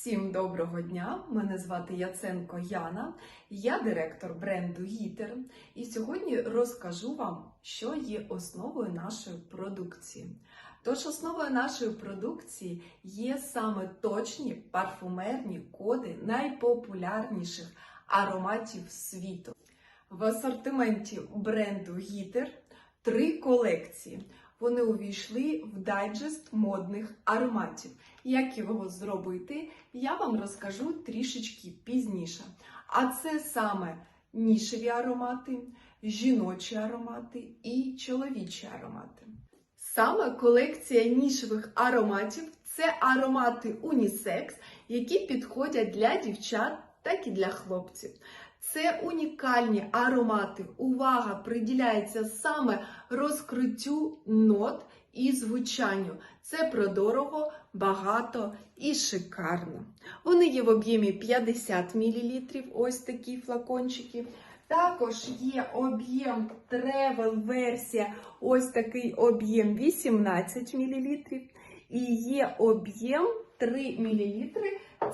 Всім доброго дня! Мене звати Яценко Яна, я директор бренду Гітер. І сьогодні розкажу вам, що є основою нашої продукції. Тож основою нашої продукції є саме точні парфумерні коди найпопулярніших ароматів світу. В асортименті бренду Гітер три колекції. Вони увійшли в дайджест модних ароматів. Як його зробити, я вам розкажу трішечки пізніше. А це саме нішеві аромати, жіночі аромати і чоловічі аромати. Саме колекція нішевих ароматів це аромати унісекс, які підходять для дівчат, так і для хлопців. Це унікальні аромати. Увага приділяється саме розкриттю нот і звучанню. Це продорого, багато і шикарно. Вони є в об'ємі 50 мл, ось такі флакончики. Також є об'єм тревел версія, ось такий об'єм 18 мл. І є об'єм 3 мл.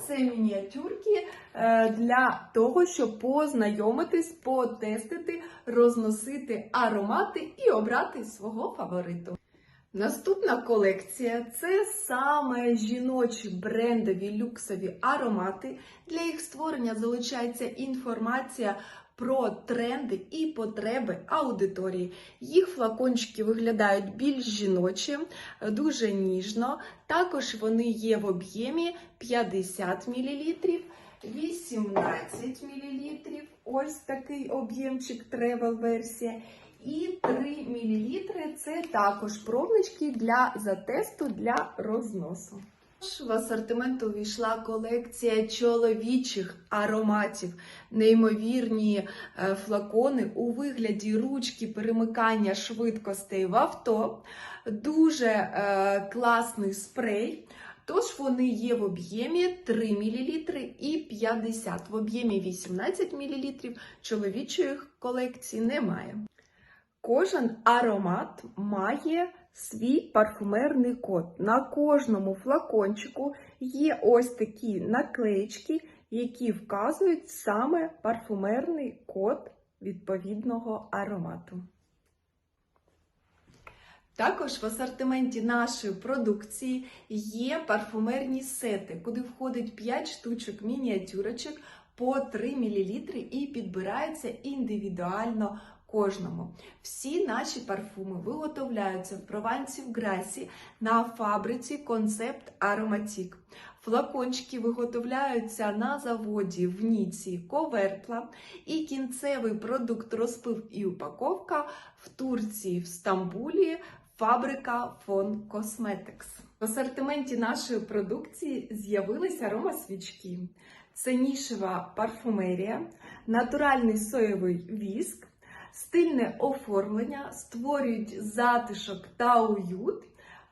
Це мініатюрки е, для того, щоб познайомитись, потестити, розносити аромати і обрати свого фавориту. Наступна колекція це саме жіночі брендові люксові аромати. Для їх створення залучається інформація про тренди і потреби аудиторії. Їх флакончики виглядають більш жіночі, дуже ніжно. Також вони є в об'ємі 50 мл, 18 мл. Ось такий об'ємчик тревел версія. І 3 мл це також пробнички для затесту для розносу. В асортимент увійшла колекція чоловічих ароматів, неймовірні е, флакони у вигляді ручки перемикання швидкостей в авто, дуже е, класний спрей. Тож вони є в об'ємі 3 мл і 50 в об'ємі 18 мл чоловічої колекції немає. Кожен аромат має свій парфумерний код. На кожному флакончику є ось такі наклеєчки, які вказують саме парфумерний код відповідного аромату. Також в асортименті нашої продукції є парфумерні сети, куди входить 5 штучок мініатюрочок по 3 мл і підбираються індивідуально кожному. Всі наші парфуми виготовляються в Прованці в Грасі на фабриці Концепт Ароматік. Флакончики виготовляються на заводі в Ніці Ковертла, і кінцевий продукт розпив і упаковка в Турції, в Стамбулі, фабрика Фон Косметекс. В асортименті нашої продукції з'явилися аромасвічки. Це нішева парфумерія, натуральний соєвий віск, стильне оформлення, створюють затишок та уют,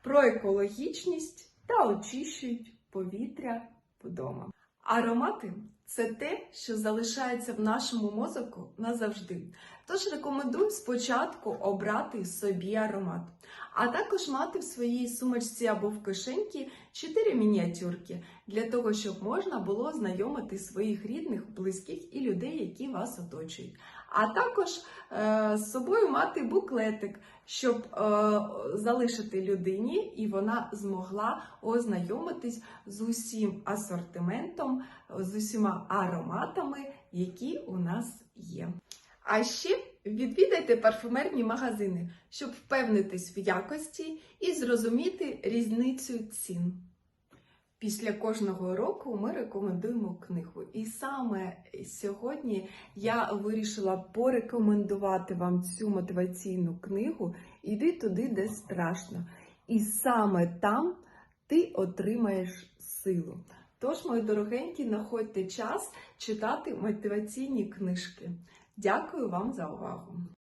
про екологічність та очищують повітря вдома. Аромати це те, що залишається в нашому мозоку назавжди. Тож рекомендую спочатку обрати собі аромат, а також мати в своїй сумочці або в кишеньці 4 мініатюрки для того, щоб можна було знайомити своїх рідних, близьких і людей, які вас оточують. А також е, з собою мати буклетик, щоб е, залишити людині, і вона змогла ознайомитись з усім асортиментом, з усіма ароматами, які у нас є. А ще відвідайте парфумерні магазини, щоб впевнитись в якості і зрозуміти різницю цін. Після кожного року ми рекомендуємо книгу. І саме сьогодні я вирішила порекомендувати вам цю мотиваційну книгу Іди туди, де страшно. І саме там ти отримаєш силу. Тож, мої дорогенькі, знаходьте час читати мотиваційні книжки. Дякую вам за увагу!